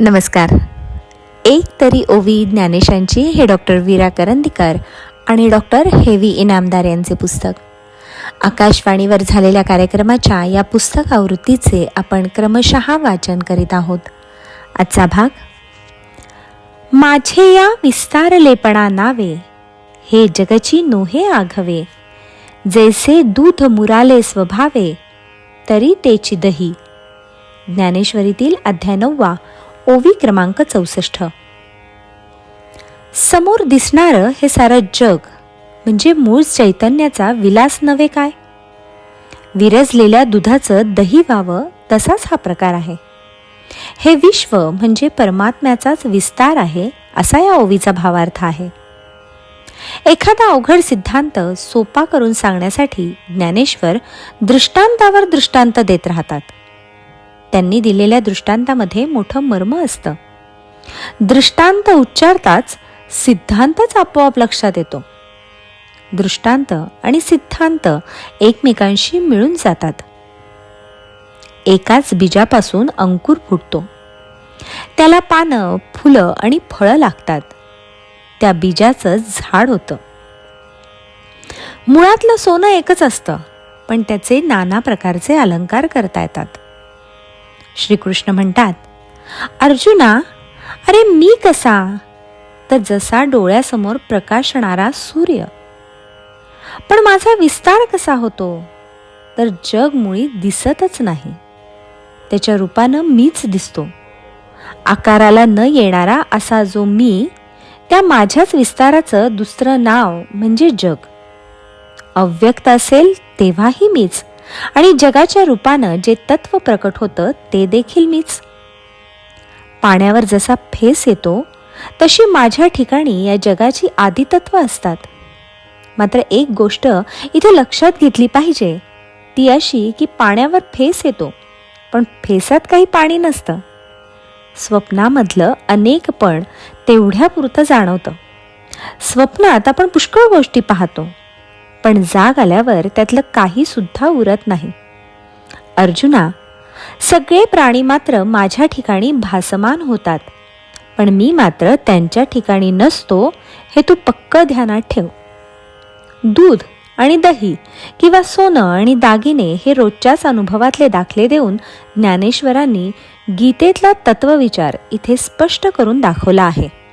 नमस्कार. एक तरी ओवी ज्ञानेशांची हे डॉक्टर वीरा करंदीकर आणि डॉक्टर हेवी इनामदार यांचे पुस्तक. आकाशवाणीवर झालेल्या कार्यक्रमाच्या या पुस्तक आवृत्तीचे आपण क्रमशः वाचन करीत आहोत. आजचा भाग माझे या विस्तारलेपणा नावे हे जगची नोहे आघवे. जैसे दूध मुराले स्वभावे तरी तेची दही. ज्ञानेश्वरीतील अध्याय नववा ओवी क्रमांक चौसष्ट. समोर दिसणारं हे सारं जग म्हणजे मूळ चैतन्याचा विलास नव्हे काय? विरजलेल्या दुधाचं दही व्हावं तसाच हा प्रकार आहे. हे विश्व म्हणजे परमात्म्याचाच विस्तार आहे असा या ओवीचा भावार्थ आहे. एखादा अवघड सिद्धांत सोपा करून सांगण्यासाठी ज्ञानेश्वर दृष्टांतावर दृष्टांत देत राहतात. त्यांनी दिलेल्या दृष्टांतामध्ये मोठं मर्म असतं. दृष्टांत उच्चारताच सिद्धांतच आपोआप लक्षात येतो. दृष्टांत आणि सिद्धांत एकमेकांशी मिळून जातात. एकाच बीजापासून अंकुर फुटतो. त्याला पानं फुलं आणि फळं लागतात. त्या बीजाचं झाड होतं. मुळातलं सोनं एकच असतं पण त्याचे नाना प्रकारचे अलंकार करता येतात. श्रीकृष्ण म्हणतात अर्जुना अरे मी कसा? तर जसा डोळ्यासमोर प्रकाशणारा सूर्य. पण माझा विस्तार कसा होतो? तर जग मुळी दिसतच नाही. त्याच्या रूपानं मीच दिसतो. आकाराला न येणारा असा जो मी त्या माझ्याच विस्ताराचं दुसरं नाव म्हणजे जग. अव्यक्त असेल तेव्हाही मीच. आणि जगाच्या रूपानं जे तत्व प्रकट होतं ते देखील मीच. पाण्यावर जसा फेस येतो तशी माझ्या ठिकाणी या जगाची आदितत्व असतात. मात्र एक गोष्ट इथे लक्षात घेतली पाहिजे ती अशी की पाण्यावर फेस येतो पण फेसात काही पाणी नसतं. स्वप्नामधलं अनेकपण तेवढ्यापुरतं जाणवतं. स्वप्नात आपण पुष्कळ गोष्टी पाहतो पण जाग आल्यावर त्यातलं काही सुद्धा उरत नाही. अर्जुना सगळे प्राणी मात्र माझ्या ठिकाणी भासमान होतात पण मी मात्र त्यांच्या ठिकाणी नसतो हे तू पक्क ध्यानात ठेव. दूध आणि दही किंवा सोनं आणि दागिने हे रोजच्याच अनुभवातले दाखले देऊन ज्ञानेश्वरांनी गीतेतला तत्वविचार इथे स्पष्ट करून दाखवला आहे.